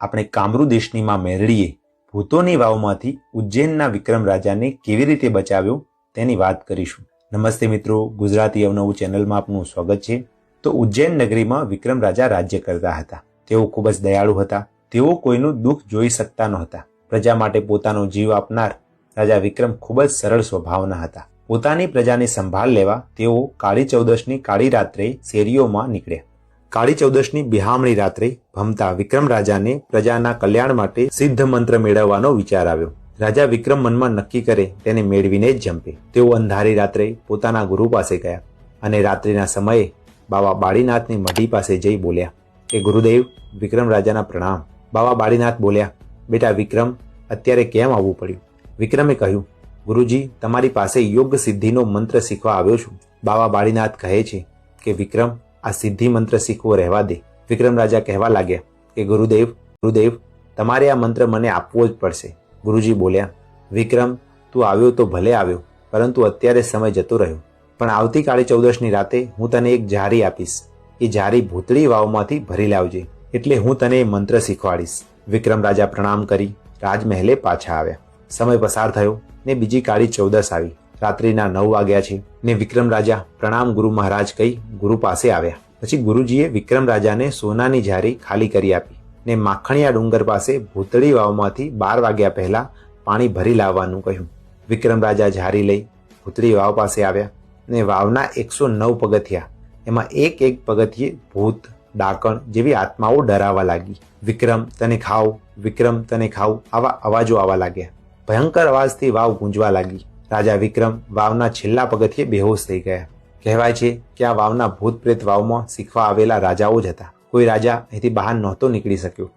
આપણે કામરૂ દેશનીમાં મેરડીએ ભૂતોની વાવમાંથી ઉજ્જૈનના વિક્રમ રાજાને કેવી રીતે બચાવ્યો તેની વાત કરીશું. નમસ્તે મિત્રો, ગુજરાતી અવનવું ચેનલમાં આપનું સ્વાગત છે. તો ઉજ્જૈન નગરીમાં વિક્રમ રાજા રાજ્ય કરતા હતા. તેઓ ખૂબ જ દયાળુ હતા. તેઓ કોઈનું દુઃખ જોઈ શકતા નહોતા. પ્રજા માટે પોતાનો જીવ આપનાર રાજા વિક્રમ ખૂબ જ સરળ સ્વભાવના હતા. પોતાની પ્રજાની સંભાળ લેવા તેઓ કાળી ચૌદશની કાળી રાત્રે શેરીઓમાં નીકળ્યા. કાળી ચૌદશની બિહામણી રાત્રે ભમતા વિક્રમ રાજાને પ્રજાના કલ્યાણ માટે સિદ્ધ મંત્ર મેળવવાનો વિચાર આવ્યો. રાજા વિક્રમ મનમાં નક્કી કરે તેને મેળવીને જ જંપે. તેઓ અંધારી રાત્રે પોતાના ગુરુ પાસે ગયા અને રાત્રિના સમયે બાબા બાળીનાથની મઢી પાસે જઈ બોલ્યા કે ગુરુદેવ, વિક્રમ રાજાના પ્રણામ. બાબા બાળીનાથ બોલ્યા, બેટા વિક્રમ, અત્યારે કેમ આવવું પડ્યું? વિક્રમે કહ્યું, ગુરુજી, તમારી પાસે યોગ સિદ્ધિનો મંત્ર શીખવા આવ્યો છું. બાબા બાળીનાથ કહે છે કે, વિક્રમ આ સિદ્ધિ મંત્ર શીખવો રહેવા દે. વિક્રમ રાજા કહેવા લાગ્યા કે, ગુરુદેવ ગુરુદેવ, તમારે આ મંત્ર મને આપવો જ પડશે. ગુરુજી બોલ્યા, વિક્રમ, તું આવ્યો તો ભલે આવ્યો, પરંતુ અત્યારે સમય જતો રહ્યો. પણ આવતીકાલે ચૌદશની રાતે હું તને એક જારી આપીશ. એ જારી ભૂતળી વાવમાંથી ભરી લાવજે, એટલે હું તને એ મંત્ર શીખવાડીશ. વિક્રમ રાજા પ્રણામ કરી, રાજમહેલે પાછા આવ્યા. સમય પસાર થયો ને બીજી કાળી ચૌદસ આવી. રાત્રિના નવ વાગ્યા છે ને વિક્રમ રાજા પ્રણામ ગુરુ મહારાજ કહી ગુરુ પાસે આવ્યા. પછી ગુરુજીએ વિક્રમ રાજાને સોનાની જારી ખાલી કરી આપી ને માખણિયા ડુંગર પાસે ભૂતળી વાવમાંથી બાર વાગ્યા પહેલા પાણી ભરી લાવવાનું કહ્યું. વિક્રમ રાજા જારી લઈ ભૂતળી વાવ પાસે આવ્યા ને વાવના એકસો નવ પગથિયા, એમાં એક એક પગથિયે ભૂત, ડાકણ જેવી આત્માઓ ડરાવા લાગી. વિક્રમ, તને ખાવ, વિક્રમ, તને ખાવ આવા અવાજો આવવા લાગ્યા. ભયંકર અવાજથી વાવ ગુંજવા લાગી. રાજા વિક્રમ વાવના છેલ્લા પગથિયે બેહોશ થઈ ગયા. કહેવાય છે કે આ વાવના ભૂત પ્રેત વાવમાં શીખવા આવેલા રાજાઓ જ હતા. કોઈ રાજા અહીંથી બહાર નહોતો નીકળી શક્યો.